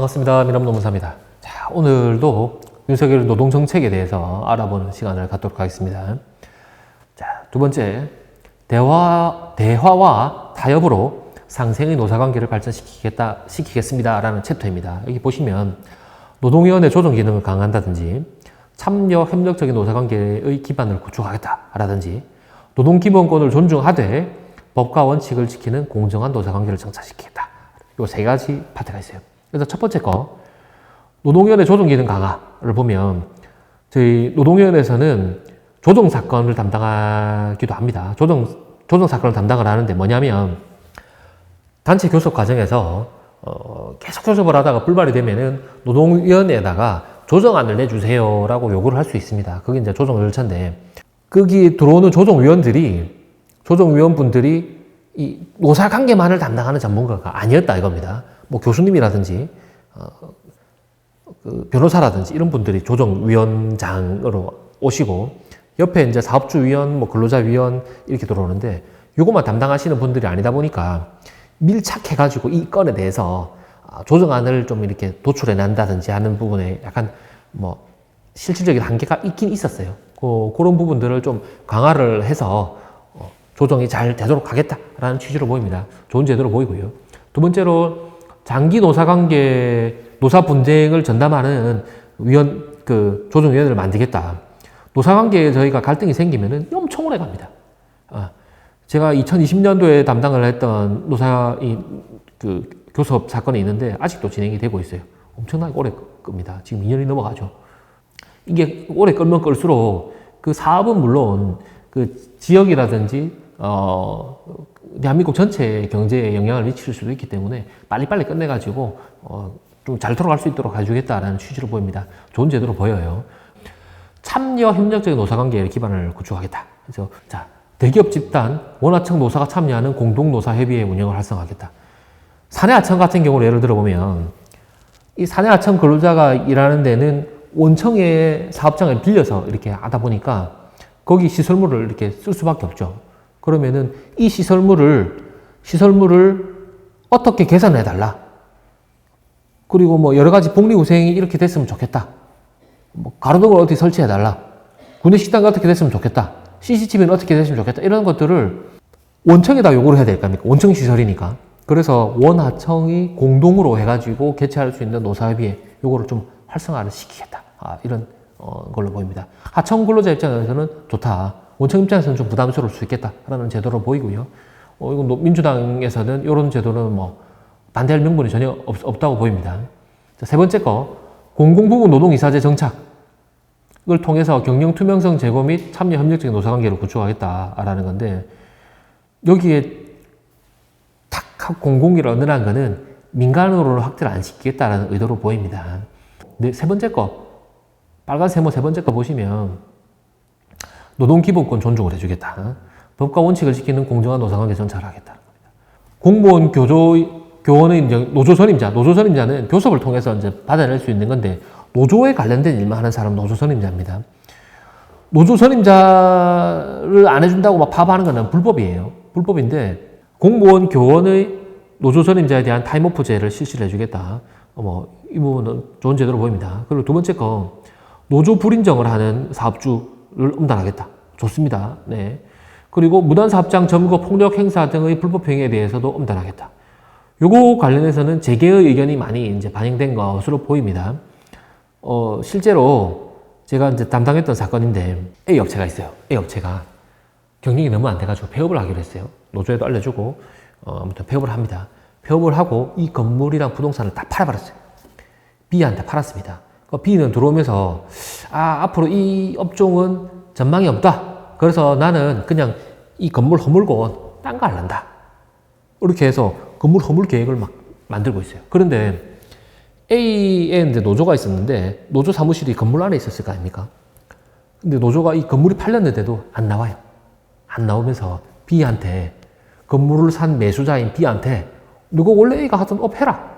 반갑습니다. 미남노무사입니다. 자, 오늘도 윤석열 노동정책에 대해서 알아보는 시간을 갖도록 하겠습니다. 자, 두 번째, 대화, 대화와 타협으로 상생의 노사관계를 발전시키겠다, 시키겠습니다 라는 챕터입니다. 여기 보시면 노동위원회 조정 기능을 강화한다든지 참여 협력적인 노사관계의 기반을 구축하겠다 라든지 노동기본권을 존중하되 법과 원칙을 지키는 공정한 노사관계를 정착시키겠다. 요 세 가지 파트가 있어요. 그래서 첫 번째 거 노동위원회 조정 기능 강화를 보면 저희 노동위원회에서는 조정 사건을 담당하기도 합니다. 조정 조정 사건을 담당을 하는데 뭐냐면 단체 교섭 과정에서 어, 계속 교섭을 하다가 불발이 되면은 노동위원회에다가 조정안을 내주세요라고 요구를 할 수 있습니다. 그게 이제 조정 절차인데 거기 들어오는 조정위원들이 조정위원분들이 이 노사 관계만을 담당하는 전문가가 아니었다 이겁니다. 뭐 교수님이라든지 어, 그 변호사라든지 이런 분들이 조정위원장으로 오시고 옆에 이제 사업주위원, 뭐 근로자위원 이렇게 들어오는데 요것만 담당하시는 분들이 아니다 보니까 밀착해가지고 이 건에 대해서 아, 조정안을 좀 이렇게 도출해 난다든지 하는 부분에 약간 뭐 실질적인 한계가 있긴 있었어요. 그, 그런 부분들을 좀 강화를 해서 어, 조정이 잘 되도록 하겠다라는 취지로 보입니다. 좋은 제도로 보이고요. 두 번째로 장기 노사 관계 노사 분쟁을 전담하는 위원 그 조정위원회를 만들겠다. 노사 관계에 저희가 갈등이 생기면은 엄청 오래 갑니다. 아, 제가 2020년도에 담당을 했던 노사 이 그 교섭 사건이 있는데 아직도 진행이 되고 있어요. 엄청나게 오래 끕니다. 지금 2년이 넘어가죠. 이게 오래 끌면 끌수록 그 사업은 물론 그 지역이라든지 어 대한민국 전체 경제에 영향을 미칠 수도 있기 때문에 빨리빨리 끝내가지고 어, 좀잘 돌아갈 수 있도록 해주겠다라는 취지로 보입니다. 좋은 제도로 보여요. 참여 협력적인 노사관계의 기반을 구축하겠다. 그래서 자 대기업 집단 원하청 노사가 참여하는 공동 노사 협의회 운영을 활성화하겠다. 사내하청 같은 경우를 예를 들어 보면 이 사내하청 근로자가 일하는 데는 원청의 사업장을 빌려서 이렇게 하다 보니까 거기 시설물을 이렇게 쓸 수밖에 없죠. 그러면은 이 시설물을 시설물을 어떻게 계산해 달라. 그리고 뭐 여러 가지 복리후생이 이렇게 됐으면 좋겠다. 뭐 가로등을 어떻게 설치해 달라. 군내 식당이 어떻게 됐으면 좋겠다. CCTV는 어떻게 됐으면 좋겠다. 이런 것들을 원청에다 요구를 해야 될거 아닙니까? 원청 시설이니까. 그래서 원하청이 공동으로 해가지고 개최할 수 있는 노사협의회 요거를 좀 활성화를 시키겠다. 아, 이런 어, 걸로 보입니다. 하청 근로자 입장에서는 좋다. 원청 입장에서는 좀 부담스러울 수 있겠다라는 제도로 보이고요. 어, 이건 노- 민주당에서는 이런 제도는 뭐 반대할 명분이 전혀 없, 다고 보입니다. 자, 세 번째 거 공공부문 노동이사제 정착을 통해서 경영 투명성 제고 및 참여 협력적인 노사관계를 구축하겠다라는 건데 여기에 탁 공공기를 얻으라는 거는 민간으로 확대를 안 시키겠다라는 의도로 보입니다. 네, 세 번째 거 빨간 세모 세 번째 거 보시면 노동기본권 존중을 해주겠다. 법과 원칙을 지키는 공정한 노사관계 정착을 하겠다. 공무원 교조 교원의 이제 노조 선임자, 노조 선임자는 교섭을 통해서 이제 받아낼 수 있는 건데 노조에 관련된 일만 하는 사람은 노조 선임자입니다. 노조 선임자를 안 해준다고 막 파업하는 거는 불법이에요. 불법인데 공무원 교원의 노조 선임자에 대한 타임오프제를 실시를 해주겠다. 어, 뭐, 이 부분은 좋은 제도로 보입니다. 그리고 두 번째 거, 노조 불인정을 하는 사업주를 엄단하겠다. 좋습니다. 네. 그리고 무단사업장 점거, 폭력 행사 등의 불법 행위에 대해서도 엄단하겠다. 요거 관련해서는 재계의 의견이 많이 이제 반영된 것으로 보입니다. 어, 실제로 제가 이제 담당했던 사건인데 A 업체가 있어요. A 업체가 경영이 너무 안 돼가지고 폐업을 하기로 했어요. 노조에도 알려주고 어, 아무튼 폐업을 합니다. 폐업을 하고 이 건물이랑 부동산을 다 팔아버렸어요. B한테 팔았습니다. 그 B는 들어오면서 아 앞으로 이 업종은 전망이 없다. 그래서 나는 그냥 이 건물 허물고 딴 거 할란다. 이렇게 해서 건물 허물 계획을 막 만들고 있어요. 그런데 A에 노조가 있었는데 노조 사무실이 건물 안에 있었을 거 아닙니까? 근데 노조가 이 건물이 팔렸는데도 안 나와요. 안 나오면서 B한테 건물을 산 매수자인 B한테 누가 원래 A가 하던 업 해라.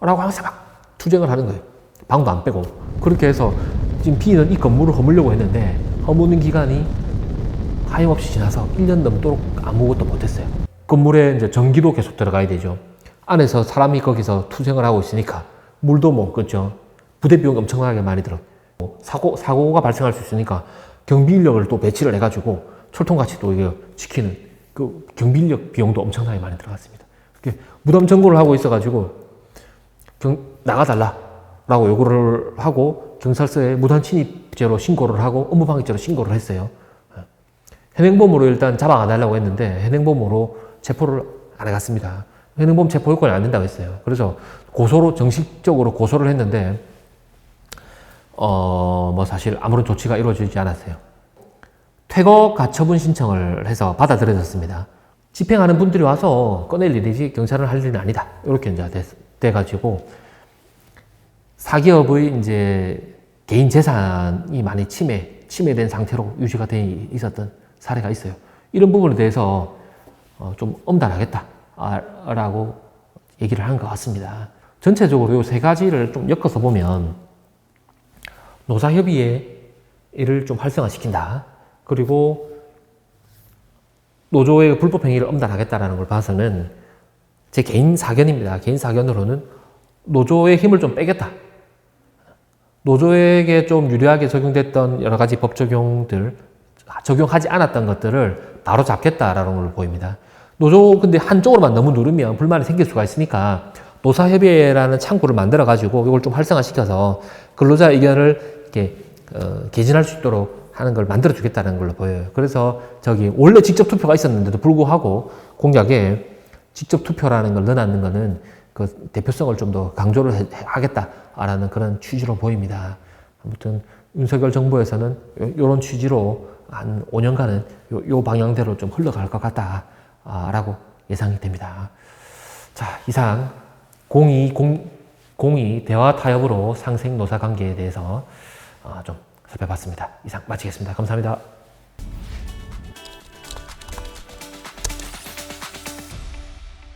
라고 하면서 막 투쟁을 하는 거예요. 방도 안 빼고. 그렇게 해서 지금 B는 이 건물을 허물려고 했는데 허무는 기간이 하염없이 지나서 1년 넘도록 아무것도 못했어요. 건물에 이제 전기도 계속 들어가야 되죠. 안에서 사람이 거기서 투쟁을 하고 있으니까 물도 못 끊죠. 부대 비용이 엄청나게 많이 들어. 사고, 사고가 발생할 수 있으니까 경비 인력을 또 배치를 해가지고 철통같이 또 이거 지키는 그 경비 인력 비용도 엄청나게 많이 들어갔습니다. 무덤 점거를 하고 있어가지고 경, 나가달라 라고 요구를 하고 경찰서에 무단 침입죄로 신고를 하고 업무방해죄로 신고를 했어요. 현행범으로 일단 잡아가달라고 했는데 현행범으로 체포를 안 해갔습니다. 현행범 체포 요건이 안 된다고 했어요. 그래서 고소로 정식적으로 고소를 했는데 어 뭐 사실 아무런 조치가 이루어지지 않았어요. 퇴거 가처분 신청을 해서 받아들여졌습니다. 집행하는 분들이 와서 꺼낼 일이지 경찰은 할 일은 아니다. 이렇게 이제 돼, 돼가지고 사기업의 이제 개인 재산이 많이 침해, 침해된 상태로 유지가 돼 있었던 사례가 있어요. 이런 부분에 대해서 어, 좀 엄단하겠다라고 얘기를 한 것 같습니다. 전체적으로 이 세 가지를 좀 엮어서 보면 노사협의회를 좀 활성화시킨다. 그리고 노조의 불법 행위를 엄단하겠다라는 걸 봐서는 제 개인 사견입니다. 개인 사견으로는 노조의 힘을 좀 빼겠다. 노조에게 좀 유리하게 적용됐던 여러 가지 법 적용들, 적용하지 않았던 것들을 바로 잡겠다라는 걸 보입니다. 노조 근데 한쪽으로만 너무 누르면 불만이 생길 수가 있으니까 노사협의회라는 창구를 만들어 가지고 이걸 좀 활성화시켜서 근로자 의견을 이렇게 어, 개진할 수 있도록 하는 걸 만들어 주겠다는 걸로 보여요. 그래서 저기 원래 직접 투표가 있었는데도 불구하고 공약에 직접 투표라는 걸 넣어놨는 거는 그 대표성을 좀 더 강조를 해- 하겠다라는 그런 취지로 보입니다. 아무튼 윤석열 정부에서는 이런 취지로 한 5년간은 요, 요 방향대로 좀 흘러갈 것 같다라고 예상이 됩니다. 자, 이상 공의, 공, 공의 대화 타협으로 상생 노사 관계에 대해서 어, 좀 살펴봤습니다. 이상 마치겠습니다. 감사합니다.